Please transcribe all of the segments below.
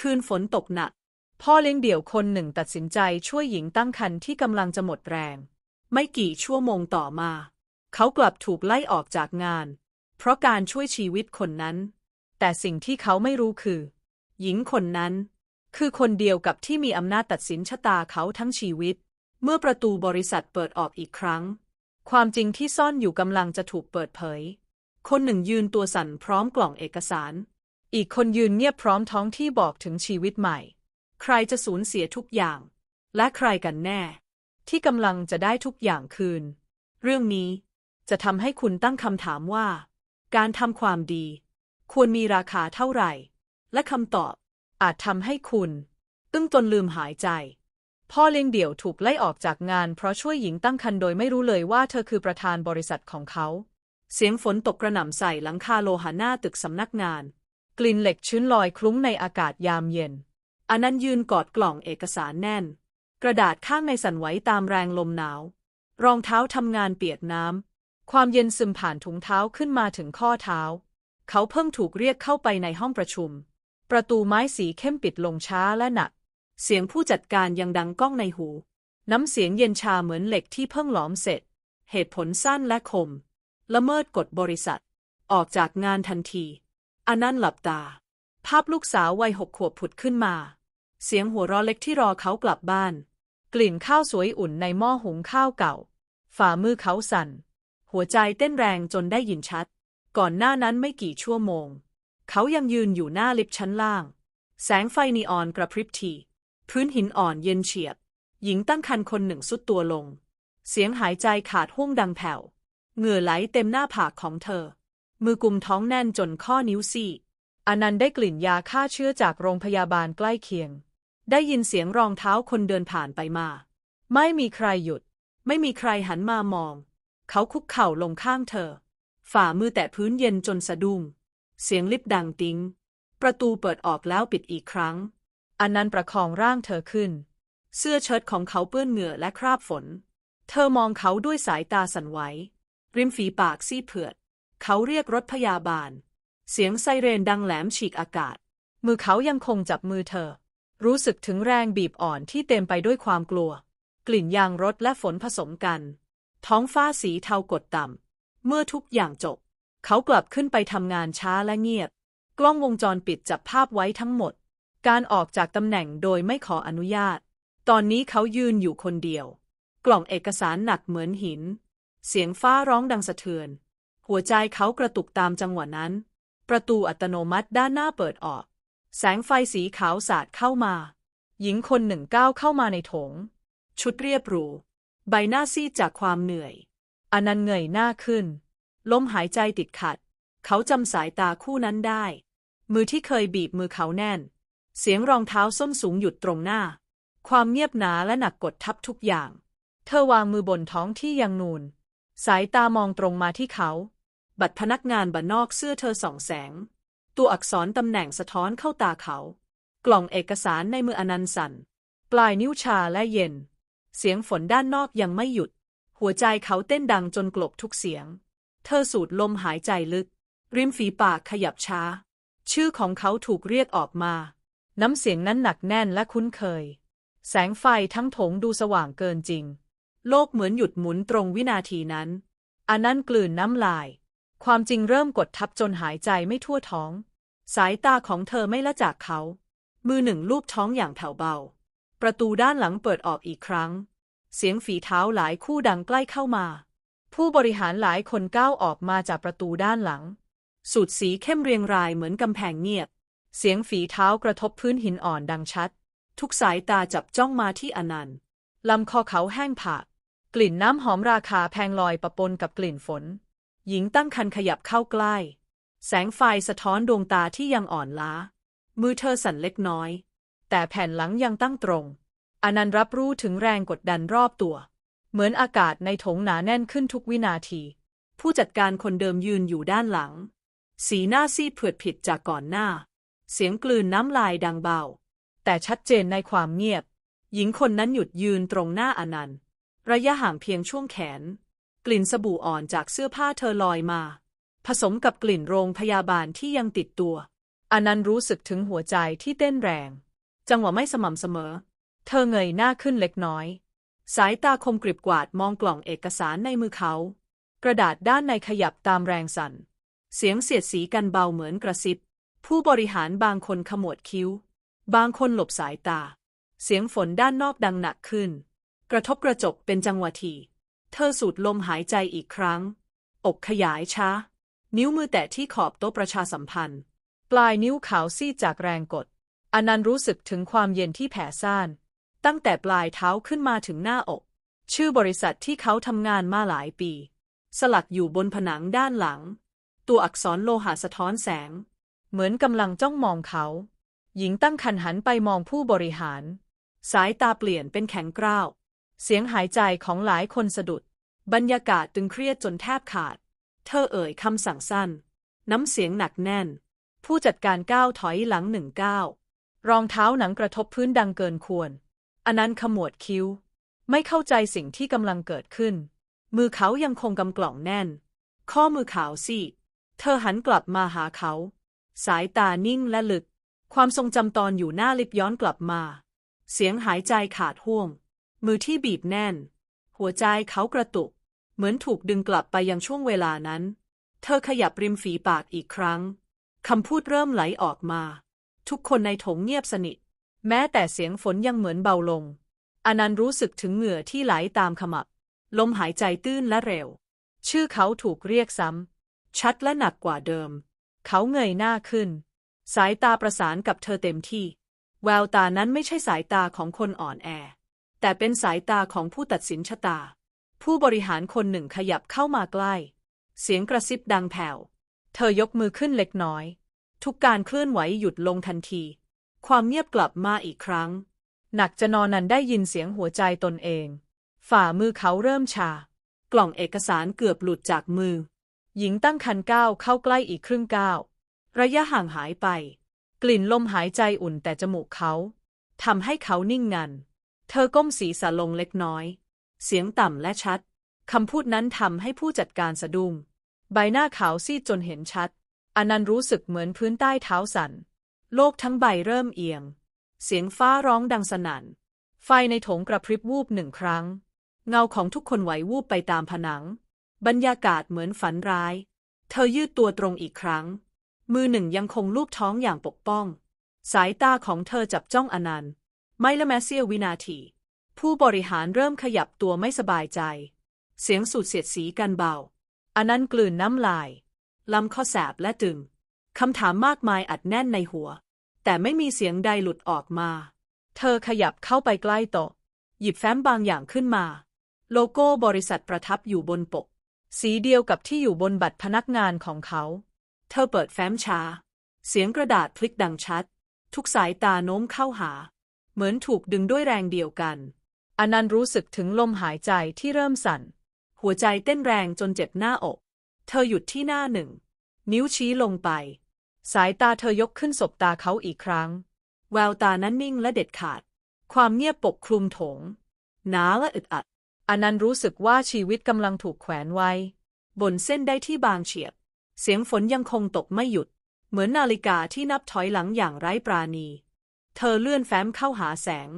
คืนฝนตกหนัก พ่อเลี้ยงเดี่ยวคนหนึ่งตัดสินใจช่วยหญิงตั้งครรภ์ที่กำลังจะหมดแรง ไม่กี่ชั่วโมงต่อมา เขากลับถูกไล่ออกจากงาน เพราะการช่วยชีวิตคนนั้น แต่สิ่งที่เขาไม่รู้คือ หญิงคนนั้น คือคนเดียวกับที่มีอำนาจตัดสินชะตาเขาทั้งชีวิต เมื่อประตูบริษัทเปิดออกอีกครั้ง ความจริงที่ซ่อนอยู่กำลังจะถูกเปิดเผย คนหนึ่งยืนตัวสั่นพร้อมกล่องเอกสาร อีกคนยืนเงียบพร้อมท้องที่บอกถึงชีวิตใหม่ ใครจะสูญเสียทุกอย่าง และใครกันแน่ ที่กำลังจะได้ทุกอย่างคืน เรื่องนี้จะทำให้คุณตั้งคำถามว่า การทำความดี ควรมีราคาเท่าไหร่ และคำตอบอาจทำให้คุณตึ้งจนลืมหายใจ พ่อเลี้ยงเดี่ยวถูกไล่ออกจากงาน เพราะช่วยหญิงตั้งครรภ์โดยไม่รู้เลยว่าเธอคือประธานบริษัทของเขา เสียงฝนตกกระหน่ำใส่หลังคาโลหะหน้าตึกสำนักงาน กลิ่นเหล็กชื้นลอยคลุ้งในอากาศยามเย็นอนันต์ยืนกอดกล่องเอกสารแน่น กระดาษข้างในสั่นไหวตามแรงลมหนาว รองเท้าทำงานเปียกน้ำ ความเย็นซึมผ่านถุงเท้าขึ้นมาถึงข้อเท้า เขาเพิ่งถูกเรียกเข้าไปในห้องประชุม ประตูไม้สีเข้มปิดลงช้าและหนัก เสียงผู้จัดการยังดังก้องในหู น้ำเสียงเย็นชาเหมือนเหล็กที่เพิ่งหลอมเสร็จ เหตุผลสั้นและคม ละเมิดกฎบริษัท ออกจากงานทันที อนันต์หลับตา ภาพลูกสาววัยหกขวบผุดขึ้นมา เสียงหัวเราะเล็กที่รอเขากลับบ้าน กลิ่นข้าวสวยอุ่นในหม้อหุงข้าวเก่า ฝ่ามือเขาสั่น หัวใจเต้นแรงจนได้ยินชัด ก่อนหน้านั้นไม่กี่ชั่วโมง เขายังยืนอยู่หน้าลิฟต์ชั้นล่าง แสงไฟนีออนกระพริบทีพื้นหินอ่อนเย็นเฉียบ หญิงตั้งครรภ์คนหนึ่งสุดตัวลง เสียงหายใจขาดห้วงดังแผ่ว เหงื่อไหลเต็มหน้าผากของเธอ มือกุมท้องแน่นจนข้อนิ้วซี่อนันต์ได้กลิ่นยาฆ่าเชื้อจากโรงพยาบาลใกล้เคียง ได้ยินเสียงรองเท้าคนเดินผ่านไปมา ไม่มีใครหยุด ไม่มีใครหันมามอง เขาคุกเข่าลงข้างเธอ ฝ่ามือแตะพื้นเย็นจนสะดุ้ง เสียงลิฟต์ดังติ้ง ประตูเปิดออกแล้วปิดอีกครั้งอนันต์ประคองร่างเธอขึ้น เสื้อเชิ้ตของเขาเปื้อนเหงื่อและคราบฝน เธอมองเขาด้วยสายตาสั่นไหว ริมฝีปากซีเผือด เขาเรียกรถพยาบาล เสียงไซเรนดังแหลมฉีกอากาศ มือเขายังคงจับมือเธอ รู้สึกถึงแรงบีบอ่อนที่เต็มไปด้วยความกลัว กลิ่นยางรถและฝนผสมกัน ท้องฟ้าสีเทากดต่ำ เมื่อทุกอย่างจบ เขากลับขึ้นไปทำงานช้าและเงียบ กล้องวงจรปิดจับภาพไว้ทั้งหมด การออกจากตำแหน่งโดยไม่ขออนุญาต ตอนนี้เขายืนอยู่คนเดียว กล่องเอกสารหนักเหมือนหิน เสียงฟ้าร้องดังสะเทือน หัวใจเขากระตุกตามจังหวะนั้น ประตูอัตโนมัติด้านหน้าเปิดออก แสงไฟสีขาวสาดเข้ามา หญิงคนหนึ่งก้าวเข้ามาในโถง ชุดเรียบหรู ใบหน้าซีดจากความเหนื่อย อนันต์เงยหน้าขึ้น ลมหายใจติดขัด เขาจำสายตาคู่นั้นได้ มือที่เคยบีบมือเขาแน่น เสียงรองเท้าส้นสูงหยุดตรงหน้า ความเงียบหนาและหนักกดทับทุกอย่าง เธอวางมือบนท้องที่ยังนูนสายตามองตรงมาที่เขา บัตรพนักงานบันนอกเสื้อเธอส่องแสง ตัวอักษรตำแหน่งสะท้อนเข้าตาเขา กล่องเอกสารในมืออนันต์สันปลายนิ้วชาและเย็น เสียงฝนด้านนอกยังไม่หยุด หัวใจเขาเต้นดังจนกลบทุกเสียง เธอสูดลมหายใจลึก ริมฝีปากขยับช้า ชื่อของเขาถูกเรียกออกมา น้ำเสียงนั้นหนักแน่นและคุ้นเคย แสงไฟทั้งโถงดูสว่างเกินจริง โลกเหมือนหยุดหมุนตรงวินาทีนั้นอันนั้นกลืนน้ำลาย ความจริงเริ่มกดทับจนหายใจไม่ทั่วท้อง สายตาของเธอไม่ละจากเขา มือหนึ่งลูบท้องอย่างแผ่วเบา ประตูด้านหลังเปิดออกอีกครั้ง เสียงฝีเท้าหลายคู่ดังใกล้เข้ามา ผู้บริหารหลายคนก้าวออกมาจากประตูด้านหลัง สูตรสีเข้มเรียงรายเหมือนกำแพงเงียบ เสียงฝีเท้ากระทบพื้นหินอ่อนดังชัด ทุกสายตาจับจ้องมาที่อนันต์ลำคอเขาแห้งผาก กลิ่นน้ำหอมราคาแพงลอยปะปนกับกลิ่นฝน หญิงตั้งคันขยับเข้าใกล้ แสงไฟสะท้อนดวงตาที่ยังอ่อนล้า มือเธอสั่นเล็กน้อย แต่แผ่นหลังยังตั้งตรง อนันต์รับรู้ถึงแรงกดดันรอบตัว เหมือนอากาศในถงหนาแน่นขึ้นทุกวินาที ผู้จัดการคนเดิมยืนอยู่ด้านหลัง สีหน้าซีดเผือดผิดจากก่อนหน้า เสียงกลืนน้ำลายดังเบา แต่ชัดเจนในความเงียบ หญิงคนนั้นหยุดยืนตรงหน้าอนันต์ ระยะห่างเพียงช่วงแขน กลิ่นสบู่อ่อนจากเสื้อผ้าเธอลอยมา ผสมกับกลิ่นโรงพยาบาลที่ยังติดตัวอนันต์รู้สึกถึงหัวใจที่เต้นแรง จังหวะไม่สม่ำเสมอ เธอเงยหน้าขึ้นเล็กน้อย สายตาคมกริบกวาดมองกล่องเอกสารในมือเขา กระดาษด้านในขยับตามแรงสั่น เสียงเสียดสีกันเบาเหมือนกระซิบ ผู้บริหารบางคนขมวดคิ้ว บางคนหลบสายตา เสียงฝนด้านนอกดังหนักขึ้น กระทบกระจกเป็นจังหวะที เธอสูดลมหายใจอีกครั้ง อกขยายช้า นิ้วมือแตะที่ขอบโต๊ะประชาสัมพันธ์ ปลายนิ้วขาวซีดจากแรงกด อนันต์รู้สึกถึงความเย็นที่แผ่ซ่าน ตั้งแต่ปลายเท้าขึ้นมาถึงหน้าอก ชื่อบริษัทที่เขาทำงานมาหลายปี สลักอยู่บนผนังด้านหลัง ตัวอักษรโลหะสะท้อนแสง เหมือนกำลังจ้องมองเขา หญิงตั้งคันหันไปมองผู้บริหาร สายตาเปลี่ยนเป็นแข็งกร้าว เสียงหายใจของหลายคนสะดุด บรรยากาศตึงเครียดจนแทบขาด เธอเอ่ยคำสั่งสั้น น้ำเสียงหนักแน่น ผู้จัดการก้าวถอยหลังหนึ่งก้าวรองเท้าหนังกระทบพื้นดังเกินควร อนันต์ขมวดคิ้ว ไม่เข้าใจสิ่งที่กำลังเกิดขึ้น มือเขายังคงกำกล่องแน่น ข้อมือขาวซีดเธอหันกลับมาหาเขา สายตานิ่งและลึก ความทรงจำตอนอยู่หน้าลิฟต์ย้อนกลับมา เสียงหายใจขาดห่วง มือที่บีบแน่น หัวใจเขากระตุก เหมือนถูกดึงกลับไปยังช่วงเวลานั้น เธอขยับริมฝีปากอีกครั้งคำพูดเริ่มไหลออกมา ทุกคนในถงเงียบสนิท แม้แต่เสียงฝนยังเหมือนเบาลงอนันต์รู้สึกถึงเหงื่อที่ไหลตามขมับ ลมหายใจตื้นและเร็ว ชื่อเขาถูกเรียกซ้ำ ชัดและหนักกว่าเดิม เขาเงยหน้าขึ้น สายตาประสานกับเธอเต็มที่ แววตานั้นไม่ใช่สายตาของคนอ่อนแอ แต่เป็นสายตาของผู้ตัดสินชะตา ผู้บริหารคนหนึ่งขยับเข้ามาใกล้ เสียงกระซิบดังแผ่ว เธอยกมือขึ้นเล็กน้อย ทุกการเคลื่อนไหวหยุดลงทันที ความเงียบกลับมาอีกครั้ง หนักจะนอนนันได้ยินเสียงหัวใจตนเอง ฝ่ามือเขาเริ่มชา กล่องเอกสารเกือบหลุดจากมือ หญิงตั้งคันก้าวเข้าใกล้อีกครึ่งก้าว ระยะห่างหายไป กลิ่นลมหายใจอุ่นแต่จมูกเขาทำให้เขานิ่งงัน เธอก้มศีรษะลงเล็กน้อย เสียงต่ำและชัด คำพูดนั้นทำให้ผู้จัดการสะดุ้ง ใบหน้าขาวซีดจนเห็นชัด อนันต์รู้สึกเหมือนพื้นใต้เท้าสัน่น โลกทั้งใบเริ่มเอียง เสียงฟ้าร้องดังสนั่น ไฟในถงกระพริบวูบหนึ่งครั้ง เงาของทุกคนไหววูบไปตามผนัง บรรยากาศเหมือนฝันร้าย เธอยืดตัวตรงอีกครั้ง มือหนึ่งยังคงลูบท้องอย่างปกป้อง สายตาของเธอจับจ้องอนันต์ ไม่ละแม้เสี้ยววินาที ผู้บริหารเริ่มขยับตัวไม่สบายใจ เสียงสูดเสียดสีกันเบาอันนั้นกลืนน้ำลายลำคอแสบและตึงคำถามมากมายอัดแน่นในหัว แต่ไม่มีเสียงใดหลุดออกมา เธอขยับเข้าไปใกล้โต๊ะหยิบแฟ้มบางอย่างขึ้นมา โลโก้บริษัทประทับอยู่บนปก สีเดียวกับที่อยู่บนบัตรพนักงานของเขา เธอเปิดแฟ้มช้า เสียงกระดาษพลิกดังชัด ทุกสายตาโน้มเข้าหา เหมือนถูกดึงด้วยแรงเดียวกัน อนันต์รู้สึกถึงลมหายใจที่เริ่มสั่น หัวใจเต้นแรงจนเจ็บหน้าอก เธอหยุดที่หน้าหนึ่ง นิ้วชี้ลงไป สายตาเธอยกขึ้นสบตาเขาอีกครั้ง แววตานั้นนิ่งและเด็ดขาด ความเงียบปกคลุมโถง หนาและอึดอัด อนันต์รู้สึกว่าชีวิตกำลังถูกแขวนไว้ บนเส้นได้ที่บางเฉียบ เสียงฝนยังคงตกไม่หยุด เหมือนนาฬิกาที่นับถอยหลังอย่างไร้ปราณี เธอเลื่อนแฟ้มเข้าหาแสง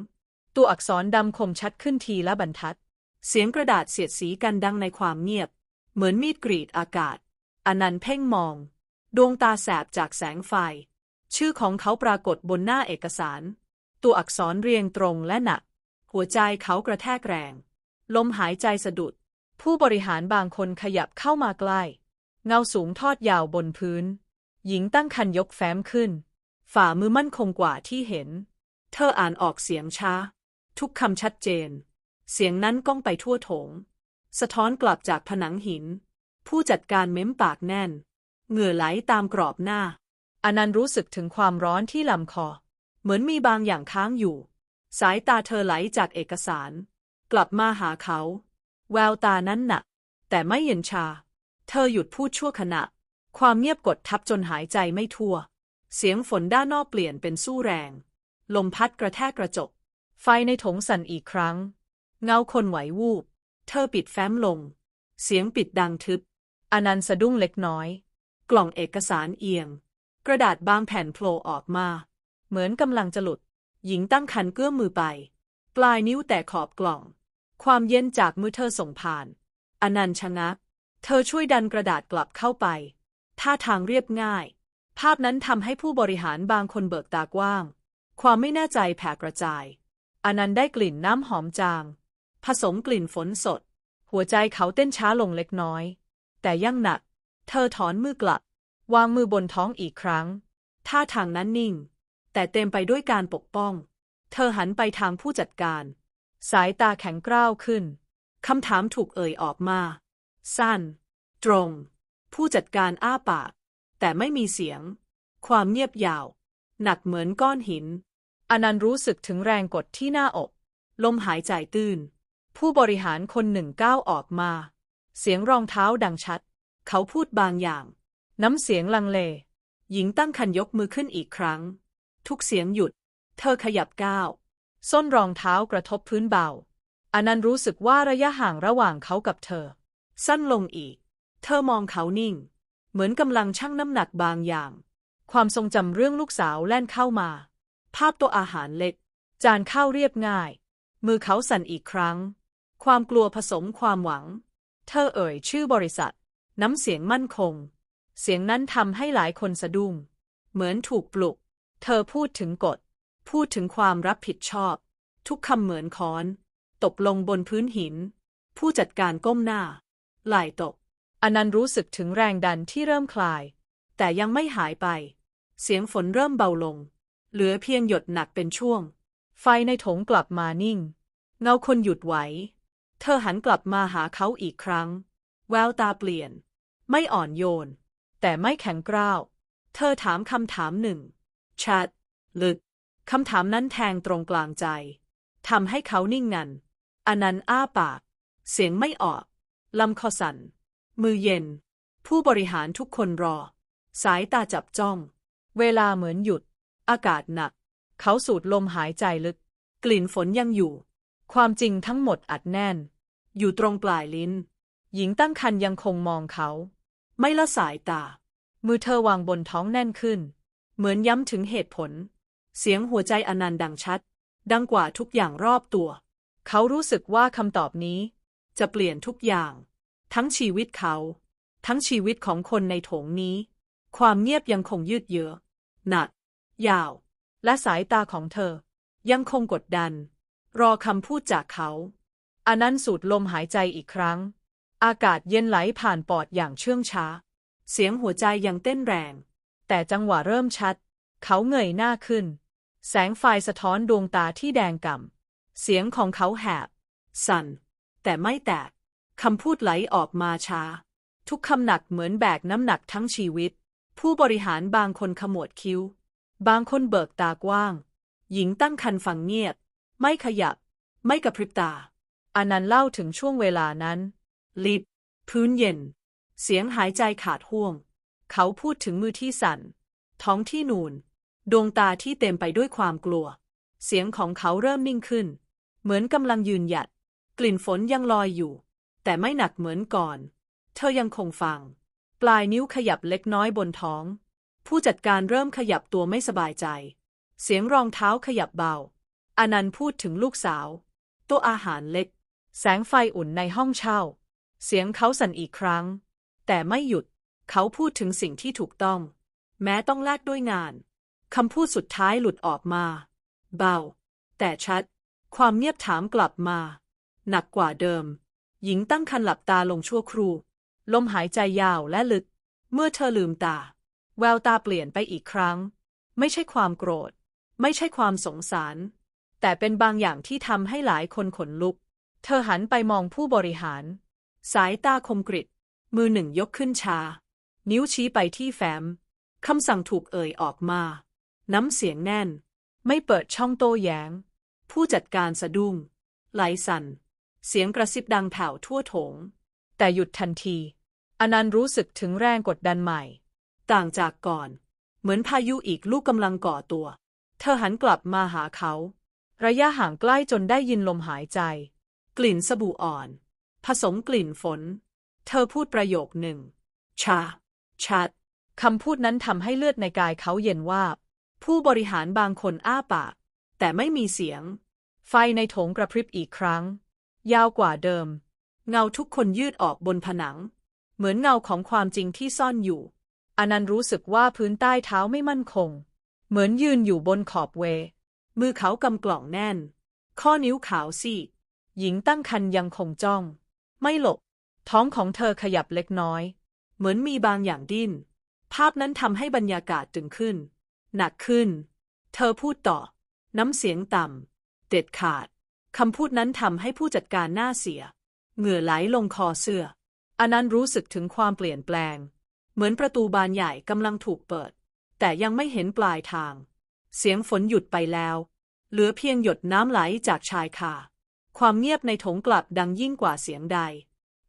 ตัวอักษรดำคมชัดขึ้นทีละบรรทัด เสียงกระดาษเสียดสีกันดังในความเงียบ เหมือนมีดกรีดอากาศ อนันต์เพ่งมอง ดวงตาแสบจากแสงไฟ ชื่อของเขาปรากฏบนหน้าเอกสาร ตัวอักษรเรียงตรงและหนัก หัวใจเขากระแทกแรง ลมหายใจสะดุด ผู้บริหารบางคนขยับเข้ามาใกล้ เงาสูงทอดยาวบนพื้น หญิงตั้งคันยกแฟ้มขึ้น ฝ่ามือมั่นคงกว่าที่เห็น เธออ่านออกเสียงช้า ทุกคำชัดเจน เสียงนั้นก้องไปทั่วโถง สะท้อนกลับจากผนังหิน ผู้จัดการเม้มปากแน่น เหงื่อไหลตามกรอบหน้า อนันต์รู้สึกถึงความร้อนที่ลำคอ เหมือนมีบางอย่างค้างอยู่ สายตาเธอไหลจากเอกสาร กลับมาหาเขา แววตานั้นหนัก แต่ไม่เย็นชา เธอหยุดพูดชั่วขณะ ความเงียบกดทับจนหายใจไม่ทั่ว เสียงฝนด้านนอกเปลี่ยนเป็นสู้แรง ลมพัดกระแทกกระจก ไฟในถงสั่นอีกครั้ง เงาคนไหววูบ เธอปิดแฟ้มลง เสียงปิดดังทึบ อนันต์สะดุ้งเล็กน้อย กล่องเอกสารเอียง กระดาษบางแผ่นโผล่ออกมา เหมือนกำลังจะหลุด หญิงตั้งคันเกื้อมมือไป ปลายนิ้วแต่ขอบกล่อง ความเย็นจากมือเธอส่งผ่าน อนันต์ชะงัก เธอช่วยดันกระดาษกลับเข้าไป ท่าทางเรียบง่าย ภาพนั้นทำให้ผู้บริหารบางคนเบิกตากว้าง ความไม่แน่ใจแผ่กระจาย อนันต์ได้กลิ่นน้ำหอมจาง ผสมกลิ่นฝนสด หัวใจเขาเต้นช้าลงเล็กน้อย แต่ยังหนัก เธอถอนมือกลับ วางมือบนท้องอีกครั้ง ท่าทางนั้นนิ่ง แต่เต็มไปด้วยการปกป้อง เธอหันไปทางผู้จัดการ สายตาแข็งกร้าวขึ้น คำถามถูกเอ่ยออกมา สั้น ตรง ผู้จัดการอ้าปาก แต่ไม่มีเสียง ความเงียบยาว หนักเหมือนก้อนหิน อนันต์รู้สึกถึงแรงกดที่หน้าอก ลมหายใจตื้น ผู้บริหารคนหนึ่งก้าวออกมา เสียงรองเท้าดังชัด เขาพูดบางอย่าง น้ำเสียงลังเล หญิงตั้งคันยกมือขึ้นอีกครั้ง ทุกเสียงหยุด เธอขยับก้าว ส้นรองเท้ากระทบพื้นเบา อนันต์รู้สึกว่าระยะห่างระหว่างเขากับเธอ สั้นลงอีก เธอมองเขานิ่ง เหมือนกำลังชั่งน้ำหนักบางอย่าง ความทรงจำเรื่องลูกสาวแล่นเข้ามา ภาพตัวอาหารเล็ก จานข้าวเรียบง่าย มือเขาสั่นอีกครั้ง ความกลัวผสมความหวัง เธอเอ่ยชื่อบริษัท น้ำเสียงมั่นคง เสียงนั้นทำให้หลายคนสะดุ้งเหมือนถูกปลุก เธอพูดถึงกฎ พูดถึงความรับผิดชอบ ทุกคำเหมือนค้อน ตกลงบนพื้นหิน ผู้จัดการก้มหน้าไหล่ตก อนันต์รู้สึกถึงแรงดันที่เริ่มคลาย แต่ยังไม่หายไป เสียงฝนเริ่มเบาลง เหลือเพียงหยดหนักเป็นช่วง ไฟในถงกลับมานิ่ง เงาคนหยุดไหว เธอหันกลับมาหาเขาอีกครั้ง แววตาเปลี่ยน ไม่อ่อนโยน แต่ไม่แข็งกร้าว เธอถามคำถามหนึ่ง ชัด ลึก คำถามนั้นแทงตรงกลางใจ ทำให้เขานิ่งงันอนันต์อ้าปาก เสียงไม่ออก ลำคอสั่น มือเย็น ผู้บริหารทุกคนรอ สายตาจับจ้อง เวลาเหมือนหยุด อากาศหนัก เขาสูดลมหายใจลึก กลิ่นฝนยังอยู่ ความจริงทั้งหมดอัดแน่น อยู่ตรงปลายลิ้น หญิงตั้งครรภ์ยังคงมองเขา ไม่ละสายตา มือเธอวางบนท้องแน่นขึ้น เหมือนย้ำถึงเหตุผล เสียงหัวใจอนันต์ดังชัด ดังกว่าทุกอย่างรอบตัว เขารู้สึกว่าคำตอบนี้ จะเปลี่ยนทุกอย่าง ทั้งชีวิตเขา ทั้งชีวิตของคนในโถงนี้ ความเงียบยังคงยืดเยื้อหนัก ยาว และสายตาของเธอ ยังคงกดดัน รอคำพูดจากเขาอนันต์สูดลมหายใจอีกครั้ง อากาศเย็นไหลผ่านปอดอย่างเชื่องช้า เสียงหัวใจยังเต้นแรง แต่จังหวะเริ่มชัด เขาเงยหน้าขึ้น แสงไฟสะท้อนดวงตาที่แดงก่ำเสียงของเขาแหบ สั่น แต่ไม่แตก คำพูดไหลออกมาช้าทุกคำหนักเหมือนแบกน้ำหนักทั้งชีวิต ผู้บริหารบางคนขมวดคิ้ว บางคนเบิกตากว้าง หญิงตั้งคันฟังเงียบ ไม่ขยับ ไม่กระพริบตาอนันต์เล่าถึงช่วงเวลานั้น ลิบ พื้นเย็น เสียงหายใจขาดห่วง เขาพูดถึงมือที่สั่น ท้องที่นูน ดวงตาที่เต็มไปด้วยความกลัว เสียงของเขาเริ่มนิ่งขึ้น เหมือนกำลังยืนหยัด กลิ่นฝนยังลอยอยู่ แต่ไม่หนักเหมือนก่อน เธอยังคงฟัง ปลายนิ้วขยับเล็กน้อยบนท้อง ผู้จัดการเริ่มขยับตัวไม่สบายใจ เสียงรองเท้าขยับเบาอนันต์พูดถึงลูกสาวตัวอาหารเล็ก แสงไฟอุ่นในห้องเช่า เสียงเขาสั่นอีกครั้ง แต่ไม่หยุด เขาพูดถึงสิ่งที่ถูกต้อง แม้ต้องแลกด้วยงานคำพูดสุดท้ายหลุดออกมา เบา แต่ชัด ความเงียบถามกลับมา หนักกว่าเดิม หญิงตั้งคันหลับตาลงชั่วครู่ ลมหายใจยาวและลึก เมื่อเธอลืมตา แววตาเปลี่ยนไปอีกครั้ง ไม่ใช่ความโกรธ ไม่ใช่ความสงสาร แต่เป็นบางอย่างที่ทำให้หลายคนขนลุก เธอหันไปมองผู้บริหาร สายตาคมกริบมือหนึ่งยกขึ้นชา นิ้วชี้ไปที่แฟ้มคำสั่งถูกเอ่ยออกมา น้ำเสียงแน่น ไม่เปิดช่องโต้แย้ง ผู้จัดการสะดุ้งไหลสั่น เสียงกระซิบดังแผ่วทั่วโถง แต่หยุดทันทีอนันต์รู้สึกถึงแรงกดดันใหม่ ต่างจากก่อน เหมือนพายุอีกลูกกำลังก่อตัว เธอหันกลับมาหาเขา ระยะห่างใกล้จนได้ยินลมหายใจ กลิ่นสบู่อ่อน ผสมกลิ่นฝน เธอพูดประโยคหนึ่ง ชา ชัดคำพูดนั้นทำให้เลือดในกายเขาเย็นว่าบผู้บริหารบางคนอ้าปาก แต่ไม่มีเสียง ไฟในโถงกระพริบอีกครั้ง ยาวกว่าเดิม เงาทุกคนยืดออกบนผนัง เหมือนเงาของความจริงที่ซ่อนอยู่ อนันต์รู้สึกว่าพื้นใต้เท้าไม่มั่นคง เหมือนยืนอยู่บนขอบเว มือเขากำกล่องแน่น ข้อนิ้วขาวซีดหญิงตั้งครรภ์ยังคงจ้อง ไม่หลบ ท้องของเธอขยับเล็กน้อย เหมือนมีบางอย่างดิ้น ภาพนั้นทำให้บรรยากาศตึงขึ้น หนักขึ้น เธอพูดต่อ น้ำเสียงต่ำเด็ดขาด คำพูดนั้นทำให้ผู้จัดการหน้าเสีย เหงื่อไหลลงคอเสื้ออนันต์รู้สึกถึงความเปลี่ยนแปลง เหมือนประตูบานใหญ่กำลังถูกเปิด แต่ยังไม่เห็นปลายทาง เสียงฝนหยุดไปแล้ว เหลือเพียงหยดน้ำไหลจากชายคาความเงียบในถงกลับดังยิ่งกว่าเสียงใด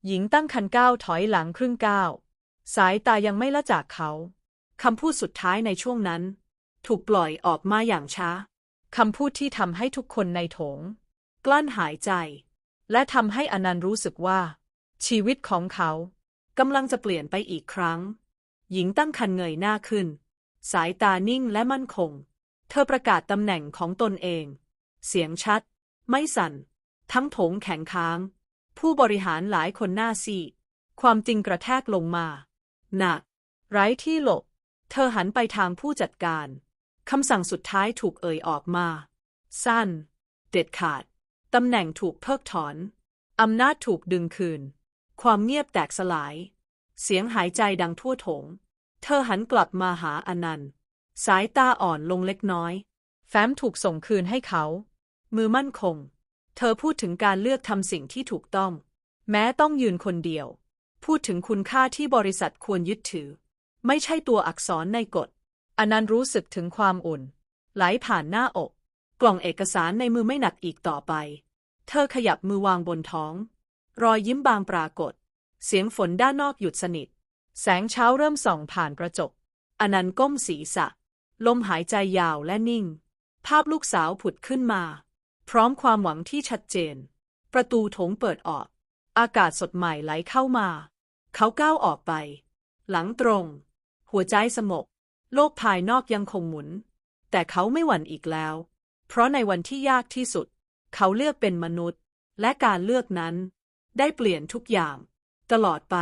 หญิงตั้งคันก้าวถอยหลังครึ่งก้าว สายตายังไม่ละจากเขาคำพูดสุดท้ายในช่วงนั้น ถูกปล่อยออกมาอย่างช้าคำพูดที่ทำให้ทุกคนในโถง กลั้นหายใจ และทำให้อนันต์รู้สึกว่า ชีวิตของเขากำลังจะเปลี่ยนไปอีกครั้ง หญิงตั้งคันเงยหน้าขึ้น สายตานิ่งและมั่นคง เธอประกาศตำแหน่งของตนเอง เสียงชัด ไม่สั่น ทั้งโถงแข็งค้าง ผู้บริหารหลายคนหน้าซีดความจริงกระแทกลงมา หนัก ไร้ที่หลบ เธอหันไปทางผู้จัดการ คำสั่งสุดท้ายถูกเอ่ยออกมา สั้น เด็ดขาด ตำแหน่งถูกเพิกถอน อำนาจถูกดึงคืน ความเงียบแตกสลาย เสียงหายใจดังทั่วโถง เธอหันกลับมาหาอนันต์ สายตาอ่อนลงเล็กน้อย แฟ้มถูกส่งคืนให้เขา มือมั่นคง เธอพูดถึงการเลือกทำสิ่งที่ถูกต้อง แม้ต้องยืนคนเดียว พูดถึงคุณค่าที่บริษัทควรยึดถือ ไม่ใช่ตัวอักษรในกฎอนันต์รู้สึกถึงความอุ่น ไหลผ่านหน้าอก กล่องเอกสารในมือไม่หนักอีกต่อไป เธอขยับมือวางบนท้อง รอยยิ้มบางปรากฏ เสียงฝนด้านนอกหยุดสนิท แสงเช้าเริ่มส่องผ่านกระจก อนันต์ก้มศีรษะ ลมหายใจยาวและนิ่ง ภาพลูกสาวผุดขึ้นมา พร้อมความหวังที่ชัดเจน ประตูโถงเปิดออก อากาศสดใหม่ไหลเข้ามา เขาก้าวออกไป หลังตรง หัวใจสงบโลกภายนอกยังคงหมุน แต่เขาไม่หวั่นอีกแล้ว เพราะในวันที่ยากที่สุด เขาเลือกเป็นมนุษย์ และการเลือกนั้น ได้เปลี่ยนทุกอย่าง ตลอดไป